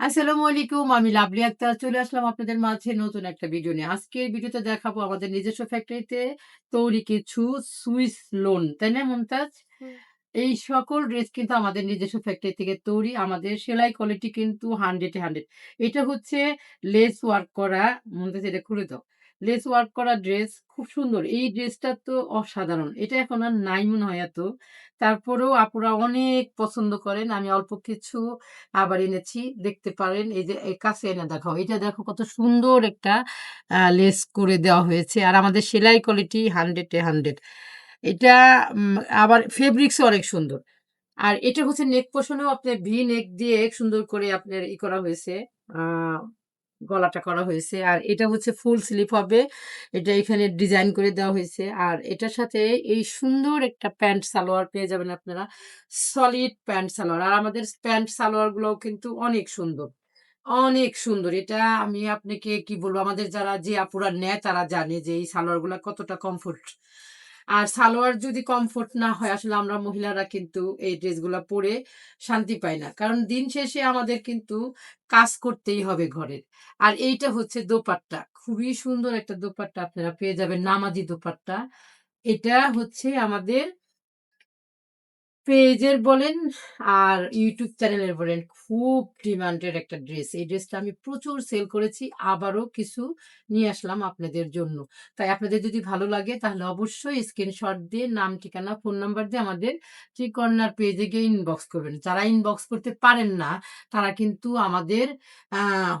আসসালামু আলাইকুম। আমি লাভলি আক্তার চলে আসলাম আপনাদের মাঝে নতুন একটা ভিডিও নিয়ে। আজকের ভিডিওতে দেখাবো আমাদের নিজস্ব ফ্যাক্টরিতে তৈরি কিছু সুইস লোন। তাই না মমতাজ এই সকল ড্রেস কিন্তু আমাদের নিজস্ব ফ্যাক্টরি থেকে তৈরি। আমাদের সেলাই কোয়ালিটি কিন্তু হান্ড্রেড হান্ড্রেড এটা হচ্ছে লেস ওয়ার্ক করা মমতাজ এটা খুলে দাও। লেস ওয়ার্ক করা ড্রেস খুব সুন্দর। এই ড্রেসটা তো অসাধারণ। এটা এখন আর নাই মনে হয় এত। তারপরেও আপুরা অনেক পছন্দ করেন। আমি অল্প কিছু আবার এনেছি। দেখতে পারেন। এই যে কাছে এনে দেখাও। এটা দেখো কত সুন্দর একটা লেস করে দেওয়া হয়েছে। আর আমাদের সেলাই কোয়ালিটি 100 এ 100 এটা আবার ফেব্রিক্সও অনেক সুন্দর। আর এটা হচ্ছে নেক পোরশনেও আপনার ভি নেক দিয়ে সুন্দর করে আপনার ই করা হয়েছে। গলাটা করা হয়েছে। আর এটা হচ্ছে ফুল স্লিপ হবে। এটা এখানে ডিজাইন করে দেওয়া হয়েছে। আর এটার সাথে এই সুন্দর একটা প্যান্ট সালোয়ার পেয়ে যাবেন আপনারা। Solid pant salwar. আর আমাদের প্যান্ট সালোয়ারগুলোও কিন্তু অনেক সুন্দর। অনেক সুন্দর। এটা আমি আপনাকে কি বলব আমাদের যারা, যে আপুরা নেয় তারা জানে যে এই সালোয়ারগুলা কতটা কমফোর্ট। আর সালোয়ার যদি কমফোর্ট না হয়, আসলে আমরা মহিলারা কিন্তু এই ড্রেসগুলো পরে শান্তি পাই না। কারণ দিন শেষে আমাদের কিন্তু কাজ করতেই হবে ঘরের। আর এইটা হচ্ছে দোপাট্টা। খুবই সুন্দর একটা দোপাট্টা আপনারা পেয়ে যাবেন, নামাজি দোপাট্টা। এটা হচ্ছে আমাদের পেজের বলেন আর ইউটিউব চ্যানেলের বলেন খুব ডিমান্ডের একটা ড্রেস। এই ড্রেসটা আমি প্রচুর সেল করেছি। আবারও কিছু নিয়ে আসলাম আপনাদের জন্য। তাই আপনাদের যদি ভালো লাগে তাহলে অবশ্যই স্ক্রিনশট দিয়ে নাম, ঠিকানা, ফোন নাম্বার দিয়ে আমাদের থ্রি কর্নার পেজে গিয়ে ইনবক্স করবেন। যারা ইনবক্স করতে পারেন না তারা কিন্তু আমাদের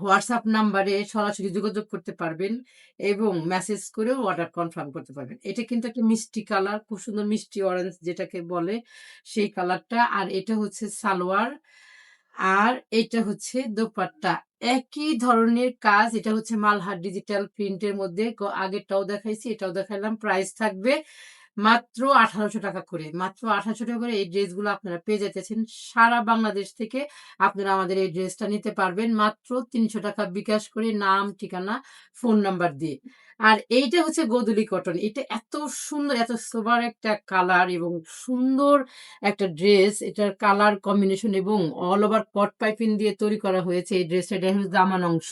হোয়াটসঅ্যাপ নাম্বারে সরাসরি যোগাযোগ করতে পারবেন এবং মেসেজ করেও অর্ডার কনফার্ম করতে পারবেন। এটা কিন্তু একটা মিষ্টি কালার খুব সুন্দর মিষ্টি অরেঞ্জ যেটাকে বলে সেই কালারটা। আর এটা হচ্ছে সালোয়ার। আর এটা হচ্ছে দোপাট্টা। একই ধরনের কাজ। এটা হচ্ছে মালহার ডিজিটাল প্রিন্টের মধ্যে আগেরটাও দেখাইছি, এটাও দেখাইলাম। প্রাইস থাকবে মাত্র ৳১৮০০ করে। মাত্র ৳১৮০০ করে এই ড্রেসগুলো আপনারা পেয়ে যেতেছেন সারা বাংলাদেশ থেকে আপনারা আমাদের এই ড্রেসটা নিতে পারবেন মাত্র ৳৩০০ বিকাশ করে নাম, ঠিকানা, ফোন নাম্বার দিয়ে। আর এইটা হচ্ছে গোধূলি কটন। এটা এত সুন্দর, এত সোবার একটা কালার এবং সুন্দর একটা ড্রেস। এটার কালার কম্বিনেশন এবং অল ওভার কট পাইপিং দিয়ে তৈরি করা হয়েছে এই হচ্ছে দামান অংশ।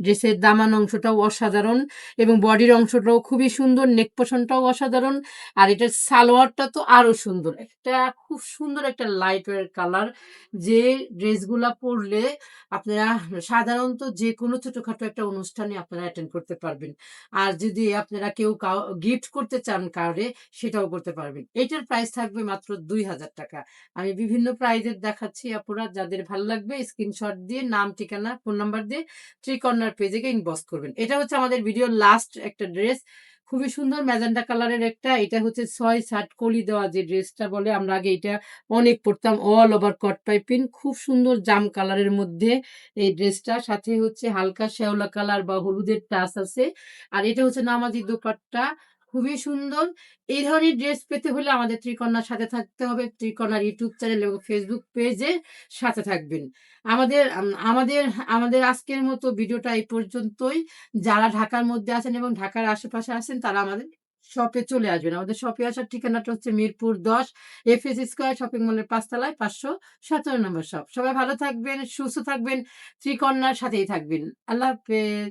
ড্রেসের দামান অংশটাও অসাধারণ এবং বডির অংশটাও খুবই সুন্দর। নেক পোরশনটাও অসাধারণ। আর এটার সালোয়ারটা তো আরও সুন্দর। একটা খুব সুন্দর একটা লাইট কালার। যে ড্রেসগুলা পরলে আপনারা সাধারণত যেকোনো ছোটখাটো একটা অনুষ্ঠানে আপনারা অ্যাটেন্ড করতে পারবেন। আর যদি আপনারা কেউ গিফট করতে চান কাউরে সেটাও করতে পারবেন। এটার প্রাইস থাকবে মাত্র ৳২০০০ আমি বিভিন্ন প্রাইজের দেখাচ্ছি আপনারা যাদের ভালো লাগবে স্ক্রিনশট দিয়ে নাম, ঠিকানা, ফোন নাম্বার দিয়ে থ্রি কর্নার পেজে ইনবক্স করবেন। এটা হচ্ছে আমাদের ভিডিও লাস্ট একটা ড্রেস। খুবই সুন্দর ম্যাজেন্টা কালারের একটা। এটা হচ্ছে ছয় ষাট কলি দেওয়া যে ড্রেসটা বলে, আমরা আগে এটা অনেক পরতাম অল ওভার কট পাইপিন খুব সুন্দর জাম কালারের মধ্যে এই ড্রেসটা। সাথে হচ্ছে হালকা শ্যাওলা কালার বা হলুদের টাচ আছে। আর এটা হচ্ছে নামাজি দোপাট্টা। খুবই সুন্দর। এই ধরনের ড্রেস পেতে হলে আমাদের ত্রিকন্যার সাথে থাকতে হবে। ত্রিকন্যার ইউটিউব চ্যানেল এবং ফেসবুক পেজে সাথে থাকবেন। আমাদের আমাদের আমাদের আজকের মতো ভিডিওটা এই পর্যন্তই। যারা ঢাকার মধ্যে আছেন এবং ঢাকার আশেপাশে আছেন তারা আমাদের শপে চলে আসবেন। আমাদের শপে আসার ঠিকানাটা হচ্ছে মিরপুর ১০ এফএস স্কোয়ার শপিং মলের পাঁচতলায় পাঁচশো সতেরো নম্বর শপ। সবাই ভালো থাকবেন, সুস্থ থাকবেন, ত্রিকন্যার সাথেই থাকবেন। আল্লাহ হাফেজ।